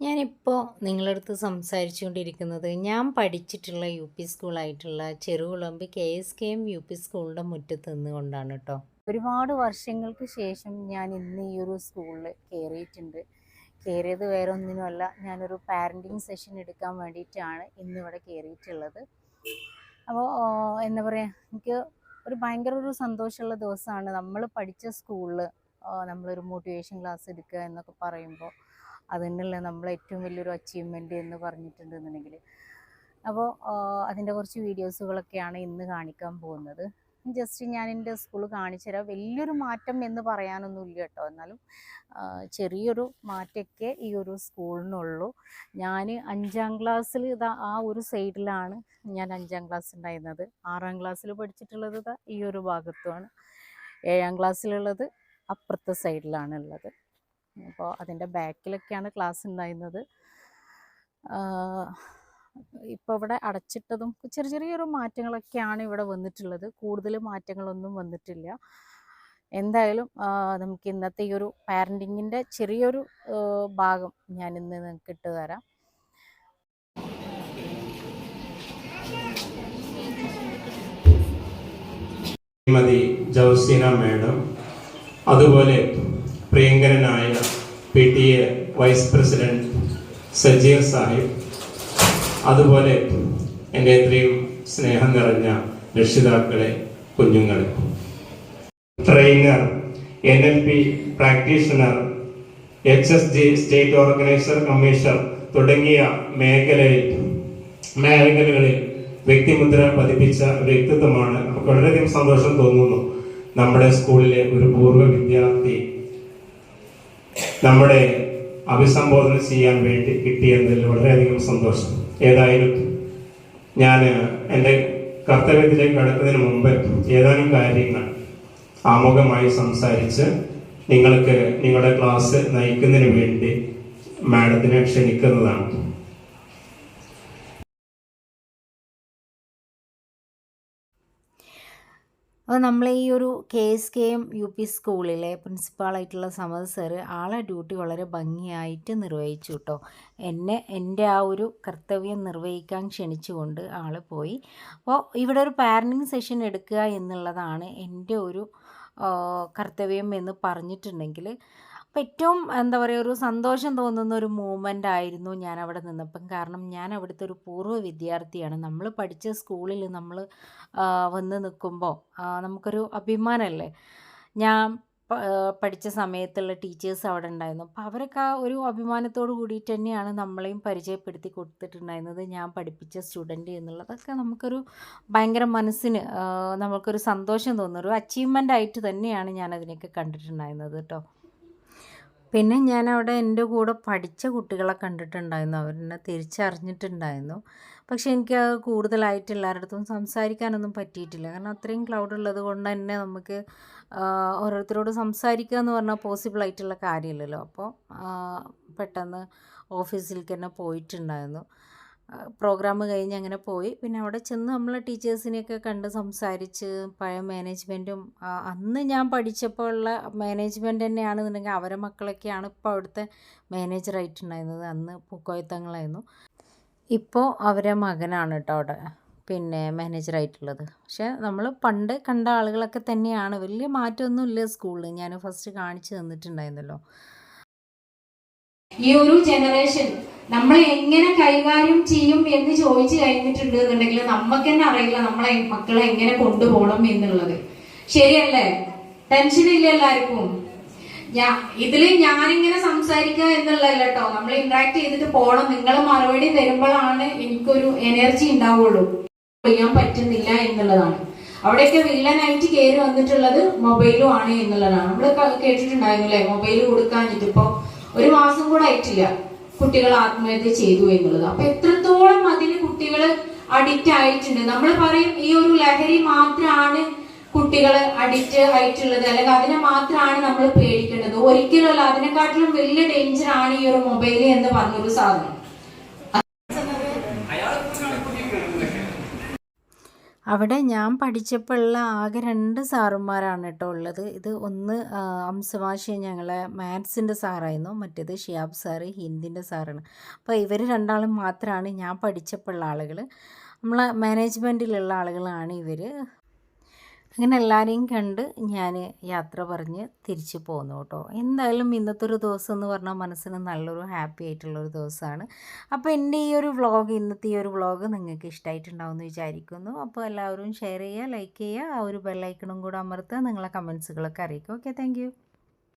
ഞാനിപ്പോൾ നിങ്ങളടുത്ത് സംസാരിച്ചുകൊണ്ടിരിക്കുന്നത് ഞാൻ പഠിച്ചിട്ടുള്ള U P സ്കൂളായിട്ടുള്ള Cherukulamb K S K M U P സ്കൂളിന്റെ മുറ്റത്ത് നിന്നുകൊണ്ടാണ് കേട്ടോ ഒരുപാട് വർഷങ്ങൾക്ക് ശേഷം ഞാൻ ഇന്ന് ഈ ഒരു സ്കൂളിൽ കയറിയിട്ടുണ്ട് കയറിയത് വേറെ ഒന്നിനുമല്ല ഞാനൊരു പാരന്റിങ് സെഷൻ എടുക്കാൻ വേണ്ടിയിട്ടാണ് ഇന്നിവിടെ കയറിയിട്ടുള്ളത് അപ്പോൾ എന്താ പറയുക എനിക്ക് ഒരു ഭയങ്കര ഒരു സന്തോഷമുള്ള ദിവസമാണ്. നമ്മൾ പഠിച്ച സ്കൂളിൽ നമ്മളൊരു മോട്ടിവേഷൻ ക്ലാസ് എടുക്കുക എന്നൊക്കെ പറയുമ്പോൾ അതിനുള്ള നമ്മൾ ഏറ്റവും വലിയൊരു അച്ചീവ്മെന്റ് എന്ന് പറഞ്ഞിട്ടുണ്ടെന്നുണ്ടെങ്കിൽ. അപ്പോൾ അതിന്റെ കുറച്ച് വീഡിയോസുകളൊക്കെയാണ് ഇന്ന് കാണിക്കാൻ പോകുന്നത്. ജസ്റ്റ് ഞാൻ എന്റെ സ്കൂൾ കാണിച്ചു തരാം. വലിയൊരു മാറ്റം എന്ന് പറയാനൊന്നുമില്ല കേട്ടോ. എന്നാലും ചെറിയൊരു മാറ്റമൊക്കെ ഈ ഒരു സ്കൂളിനുള്ളൂ ഞാൻ അഞ്ചാം ക്ലാസ്സിൽ ഇതാ ആ ഒരു സൈഡിലാണ് ഞാൻ അഞ്ചാം ക്ലാസ് ഉണ്ടായിരുന്നത്. ആറാം ക്ലാസ്സിൽ പഠിച്ചിട്ടുള്ളത് ഇതാ ഈ ഒരു ഭാഗത്തുമാണ്. ഏഴാം ക്ലാസ്സിലുള്ളത് അപ്പുറത്തെ സൈഡിലാണ് ഉള്ളത് അപ്പോൾ അതിന്റെ ബാക്കിലൊക്കെയാണ് ക്ലാസ് ഉണ്ടായിരുന്നത് ഇപ്പോൾ ഇവിടെ അടച്ചിട്ടതും ചെറിയ ചെറിയൊരു മാറ്റങ്ങളൊക്കെയാണ് ഇവിടെ വന്നിട്ടുള്ളത്. കൂടുതൽ മാറ്റങ്ങളൊന്നും വന്നിട്ടില്ല. എന്തായാലും നമുക്ക് ഇന്നത്തെ ഈ ഒരു പാരന്റിങ്ങിന്റെ ചെറിയൊരു ഭാഗം ഞാൻ ഇന്ന് നിങ്ങൾക്ക് ഇട്ട് തരാം. ശ്രീമതി ജോസീന മേഡം അതുപോലെ പ്രിയങ്കരനായ P T A vice president Sajeer Sahib അതുപോലെ എന്റെ ഇത്രയും സ്നേഹം നിറഞ്ഞ രക്ഷിതാക്കളെ കുഞ്ഞുങ്ങളെ. Trainer N L P practitioner H S G state organiser commissioner തുടങ്ങിയ മേഖലയിൽ മേഖലകളിൽ വ്യക്തിമുദ്ര പതിപ്പിച്ച വ്യക്തിത്വമാണ്. വളരെയധികം സന്തോഷം തോന്നുന്നു. നമ്മുടെ സ്കൂളിലെ ഒരു പൂർവ വിദ്യാർത്ഥി നമ്മുടെ അഭിസംബോധന ചെയ്യാൻ വേണ്ടി കിട്ടിയതിൽ വളരെയധികം സന്തോഷം. ഏതായാലും ഞാൻ എന്റെ കർത്തവ്യത്തിലേക്ക് കടക്കുന്നതിന് മുമ്പ് ഏതാനും കാര്യങ്ങൾ ആമുഖമായി സംസാരിച്ച് നിങ്ങൾക്ക് നിങ്ങളുടെ ക്ലാസ് നയിക്കുന്നതിന് വേണ്ടി മാഡത്തിനെ ക്ഷണിക്കുന്നതാണ്. അപ്പോൾ നമ്മൾ ഈ ഒരു K S K M U P സ്കൂളിലെ പ്രിൻസിപ്പാളായിട്ടുള്ള സമത് സാറ് ആളെ ഡ്യൂട്ടി വളരെ ഭംഗിയായിട്ട് നിർവഹിച്ചു കേട്ടോ എന്നെ എന്റെ ആ ഒരു കർത്തവ്യം നിർവഹിക്കാൻ ക്ഷണിച്ചുകൊണ്ട് ആൾ പോയി. അപ്പോൾ ഇവിടെ ഒരു പാരന്റിങ് സെഷൻ എടുക്കുക എന്നുള്ളതാണ് എന്റെ ഒരു കർത്തവ്യം എന്ന് പറഞ്ഞിട്ടുണ്ടെങ്കിൽ ഏറ്റവും എന്താ പറയുക ഒരു സന്തോഷം തോന്നുന്ന ഒരു മൂമെന്റ് ആയിരുന്നു ഞാൻ അവിടെ നിന്നപ്പം. കാരണം ഞാൻ അവിടുത്തെ ഒരു പൂർവ വിദ്യാർത്ഥിയാണ്. നമ്മൾ പഠിച്ച സ്കൂളിൽ നമ്മൾ വന്ന് നിൽക്കുമ്പോൾ നമുക്കൊരു അഭിമാനമല്ലേ? ഞാൻ പഠിച്ച സമയത്തുള്ള ടീച്ചേഴ്സ് അവിടെ ഉണ്ടായിരുന്നു. അപ്പോൾ അവരൊക്കെ ഒരു അഭിമാനത്തോട് കൂടിയിട്ട് തന്നെയാണ് നമ്മളെയും പരിചയപ്പെടുത്തി കൊടുത്തിട്ടുണ്ടായിരുന്നത്. ഞാൻ പഠിപ്പിച്ച സ്റ്റുഡന്റ് എന്നുള്ളതൊക്കെ നമുക്കൊരു ഭയങ്കര മനസ്സിന് നമുക്കൊരു സന്തോഷം തോന്നുന്ന ഒരു അച്ചീവ്മെന്റ് ആയിട്ട് തന്നെയാണ് ഞാൻ അതിനെയൊക്കെ കണ്ടിട്ടുണ്ടായിരുന്നത് കേട്ടോ. പിന്നെ ഞാൻ അവിടെ എന്റെ കൂടെ പഠിച്ച കുട്ടികളെ കണ്ടിട്ടുണ്ടായിരുന്നു. അവരെന്നെ തിരിച്ചറിഞ്ഞിട്ടുണ്ടായിരുന്നു. പക്ഷേ എനിക്ക് അത് കൂടുതലായിട്ട് എല്ലാവരുടെ സംസാരിക്കാനൊന്നും പറ്റിയിട്ടില്ല. കാരണം അത്രയും ക്ലൗഡ് ഉള്ളത് കൊണ്ട് തന്നെ നമുക്ക് ഓരോരുത്തരോട് സംസാരിക്കുക എന്ന് പറഞ്ഞാൽ പോസിബിൾ ആയിട്ടുള്ള കാര്യമില്ലല്ലോ. അപ്പോൾ പെട്ടെന്ന് ഓഫീസിലേക്ക് തന്നെ പോയിട്ടുണ്ടായിരുന്നു. പ്രോഗ്രാം കഴിഞ്ഞ് അങ്ങനെ പോയി. പിന്നെ അവിടെ ചെന്ന് നമ്മൾ ടീച്ചേഴ്സിനെയൊക്കെ കണ്ട് സംസാരിച്ച് പഴയ മാനേജ്മെന്റും അന്ന് ഞാൻ പഠിച്ചപ്പോൾ ഉള്ള മാനേജ്മെന്റ് തന്നെയാണെന്നുണ്ടെങ്കിൽ അവരെ മക്കളൊക്കെയാണ് ഇപ്പോൾ അവിടുത്തെ മാനേജറായിട്ടുണ്ടായിരുന്നത് അന്ന് പൂക്കോയത്തങ്ങളായിരുന്നു. ഇപ്പോൾ അവരെ മകനാണ് കേട്ടോ അവിടെ പിന്നെ മാനേജറായിട്ടുള്ളത് പക്ഷേ നമ്മൾ പണ്ട് കണ്ട ആളുകളൊക്കെ തന്നെയാണ്. വലിയ മാറ്റമൊന്നും ഇല്ല സ്കൂളിൽ ഞാൻ ഫസ്റ്റ് കാണിച്ചു തന്നിട്ടുണ്ടായിരുന്നല്ലോ. ഈ ഒരു ജനറേഷൻ നമ്മൾ എങ്ങനെ കൈകാര്യം ചെയ്യും എന്ന് ചോദിച്ചു കഴിഞ്ഞിട്ടുണ്ട് എന്നുണ്ടെങ്കിൽ നമുക്ക് തന്നെ അറിയില്ല നമ്മളെ മക്കളെ എങ്ങനെ കൊണ്ടുപോകണം എന്നുള്ളത്. ശരിയല്ലേ? ടെൻഷൻ ഇല്ല എല്ലാവർക്കും. ഞാൻ ഇതിൽ ഞാനിങ്ങനെ സംസാരിക്കുക എന്നുള്ളതല്ല കേട്ടോ നമ്മൾ ഇന്ററാക്ട് ചെയ്തിട്ട് പോകണം നിങ്ങൾ മറുപടി തരുമ്പോഴാണ് എനിക്കൊരു എനർജി ഉണ്ടാവുള്ളൂ. ചെയ്യാൻ പറ്റുന്നില്ല എന്നുള്ളതാണ്. അവിടെയൊക്കെ വില്ലനായിട്ട് കയറി വന്നിട്ടുള്ളത് മൊബൈലും ആണ് എന്നുള്ളതാണ്. നമ്മൾ കേട്ടിട്ടുണ്ടായിരുന്നു അല്ലെ മൊബൈൽ ഇപ്പൊ ഒരു മാസം കൂടെ ആയിട്ടില്ല. കുട്ടികൾ ആത്മഹത്യ ചെയ്തു എന്നുള്ളത്. അപ്പൊ എത്രത്തോളം അതിന് കുട്ടികൾ അഡിക്റ്റ് ആയിട്ടുണ്ട്? നമ്മൾ പറയും ഈ ഒരു ലഹരി മാത്രമാണ് കുട്ടികൾ അഡിക്റ്റ് ആയിട്ടുള്ളത്. അല്ലെങ്കിൽ അതിനെ മാത്രമാണ് നമ്മൾ പേടിക്കേണ്ടത്. ഒരിക്കലുമല്ല അതിനെക്കാട്ടിലും വലിയ ഡേഞ്ചർ ആണ് ഈ ഒരു മൊബൈൽ എന്ന് പറഞ്ഞൊരു സാധനം. അവിടെ ഞാൻ പഠിച്ചപ്പോഴുള്ള ആകെ രണ്ട് സാറുമാരാണ് കേട്ടോ ഉള്ളത്. ഇത് ഒന്ന് അംസമാഷി ഞങ്ങളെ മാത്സിന്റെ സാറായിരുന്നു. മറ്റേത് ഷിയാബ് സാറ് ഹിന്ദിന്റെ സാറാണ്. അപ്പോൾ ഇവർ രണ്ടാളും മാത്രമാണ് ഞാൻ പഠിച്ചപ്പോഴുള്ള ആളുകൾ നമ്മളെ മാനേജ്മെന്റിലുള്ള ആളുകളാണ് ഇവർ അങ്ങനെ എല്ലാവരെയും കണ്ട് ഞാൻ യാത്ര പറഞ്ഞ് തിരിച്ചു പോന്നു കേട്ടോ. എന്തായാലും ഇന്നത്തെ ഒരു ദിവസം എന്ന് പറഞ്ഞാൽ മനസ്സിന് നല്ലൊരു ഹാപ്പി ആയിട്ടുള്ളൊരു ദിവസമാണ്. അപ്പോൾ എന്റെ ഈ ഒരു വ്ളോഗ് ഇന്നത്തെ ഈ ഒരു വ്ളോഗ് നിങ്ങൾക്ക് ഇഷ്ടമായിട്ടുണ്ടാവുമെന്ന് വിചാരിക്കുന്നു. അപ്പോൾ എല്ലാവരും ഷെയർ ചെയ്യുക ലൈക്ക് ചെയ്യുക. ആ ഒരു ബെല്ലൈക്കണും കൂടെ അമർത്തുക. നിങ്ങളെ കമൻസുകളൊക്കെ അറിയിക്കുക. Okay thank